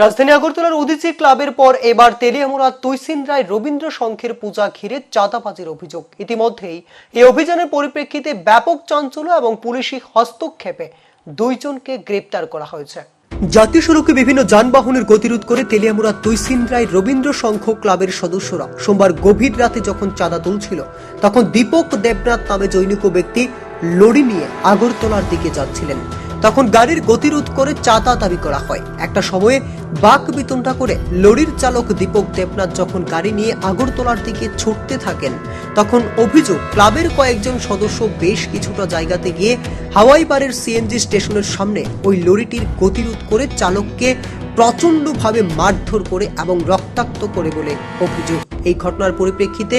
রাজধানী আগরতলার উদিচি ক্লাবের পর এবার তেলিয়ামুড়া তৈসিন রায় রবীন্দ্র সংঘের পূজা ঘিরে চাঁদাবাজির অভিযোগ। ইতিমধ্যেই এই অভিযানের পরিপ্রেক্ষিতে ব্যাপক চাঞ্চল্য এবং পুলিশি হস্তক্ষেপে দুইজনকে গ্রেপ্তার করা হয়েছে। জাতীয় সড়কে বিভিন্ন যানবাহনের গতিরোধ করে তেলিয়ামুড়া তৈসিন রায় রবীন্দ্র সংঘ ক্লাবের সদস্যরা সোমবার গভীর রাতে যখন চাঁদা তুলছিল, তখন দীপক দেবনাথ নামে জৈনিক ব্যক্তি লড়ি নিয়ে আগরতলার দিকে যাচ্ছিলেন। তখন গাড়ির গতিরোধ করে চাঁদা দাবি করা হয়। একটা সময়ে বাক বিতণ্ডা করে লরির চালক দীপক দেবনাথ যখন গাড়ি নিয়ে আগরতলার দিকে ছুটতে থাকেন, তখন অভিযোগ, ক্লাবের কয়েকজন সদস্য বেশ কিছুটা জায়গাতে গিয়ে হাওয়াই বারের সিএনজি স্টেশনের সামনে ওই লরিটির গতিরোধ করে চালককে প্রচণ্ডভাবে মারধর করে এবং রক্তাক্ত করে বলে অভিযোগ। এই ঘটনার পরিপ্রেক্ষিতে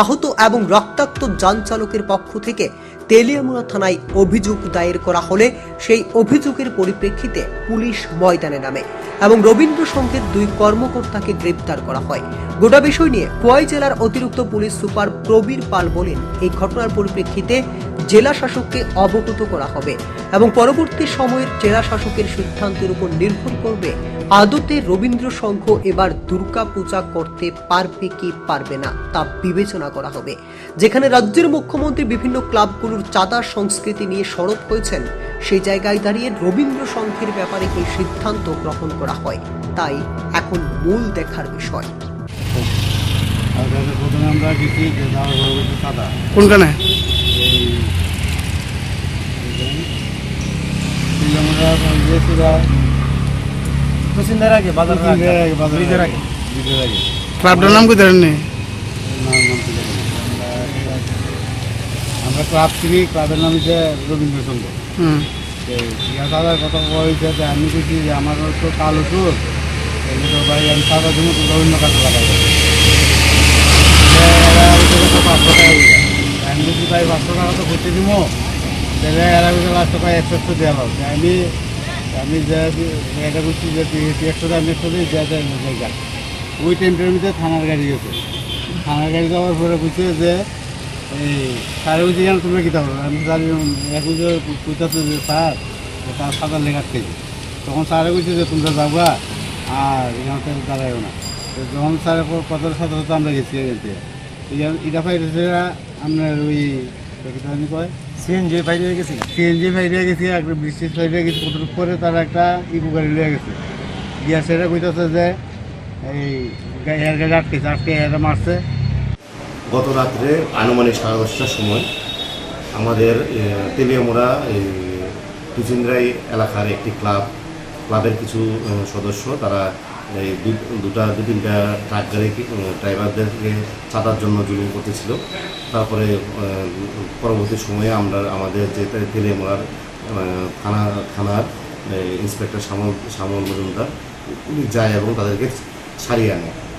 আহত এবং রক্তাক্ত যান চালকের পক্ষ থেকে তেলিয়ামুড়া থানায় অভিযোগ দায়ের করা হলে সেই অভিযোগের পরিপ্রেক্ষিতে পুলিশ ময়দানে নামে এবং রবীন্দ্র সংঘের দুই কর্মকর্তাকে গ্রেপ্তার করা হয়। গোটা বিষয় নিয়ে খোয়াই জেলার অতিরিক্ত পুলিশ সুপার প্রবীর পাল বলেন, এই ঘটনার পরিপ্রেক্ষিতে জেলা শাসককে অবগত করা হবে এবং পরবর্তী সময়ের জেলা শাসকের সিদ্ধান্তের উপর নির্ভর করবে আদতে রবীন্দ্র সংঘ এবার দুর্গা পূজা করতে পারবে কি পারবে না তা বিবেচনা করা হবে। যেখানে রাজ্যের মুখ্যমন্ত্রী বিভিন্ন ক্লাবগুলোর চাঁদা সংস্কৃতি নিয়ে সরব হয়েছেন সেই জায়গায় দাঁড়িয়ে রবীন্দ্র সংঘের ব্যাপারে এই সিদ্ধান্ত গ্রহণ করা হয়। তাই এখন মূল দেখার বিষয়। আর তাহলে প্রথমে আমরা গেছি আমরা ক্লাব থেকে ক্লাবের নাম হচ্ছে রবীন্দ্র সংঘ ইয়া দাদার কথা বলছে যে আমি দেখি যে আমার তো কালো চুল এই তো ভাই আমি সাদা জন্য রবীন্দ্র কাছে লাগাই পাঁচশো টাকা আমি যদি ভাই পাঁচশো টাকা তো করতে দিব তাহলে এরা বুঝে লাস্ট পাই একশো একশো দেওয়া হবে। আমি আমি যে এটা করছি যে একশো আমি একশো দিই যা যায় ওই টাইমটার ভিতরে থানার গাড়ি গেছে। থানার গাড়ি যাওয়ার পরে বুঝছে যে এই স্যারে বুঝে জানো তোমরা কী আমি জানি কইতাছে যে স্যার তার লেখার থেকে। তখন স্যারে বুঝছে যে তোমরা যাবা আর এখান দাঁড়াইও না। তো যখন স্যারের কথার সাথে সাথে আমরা গেছি থেকে। এটা পাইতেছে আপনার ওই কি কয়? সিএনজি বাইরে গেছি। সিএনজি ফাইরে গেছি একটা বৃষ্টির ফাইরে গেছি কত পরে তারা একটা ইকো গাড়ি লিয়ে গেছে। গিয়া সেটা কইতেছে যে এই এয়ার গাড়ি আটকেছে আটকে মারছে। গত রাত্রে আনুমানিক সাড়ে দশটার সময় আমাদের তেলিয়ামুড়া এই টুচিন্দ্রাই এলাকার একটি ক্লাব, ক্লাবের কিছু সদস্য তারা এই দুটা, দু তিনটা ট্রাক গাড়ি ড্রাইভারদেরকে চাঁদার জন্য জুলুম করতেছিল। তারপরে পরবর্তী সময়ে আমরা, আমাদের যে তেলিয়ামুড়ার থানা, থানার ইন্সপেক্টর শ্যামল শ্যামল মজুমদার, উনি যায় এবং তাদেরকে ছাড়িয়ে আনে।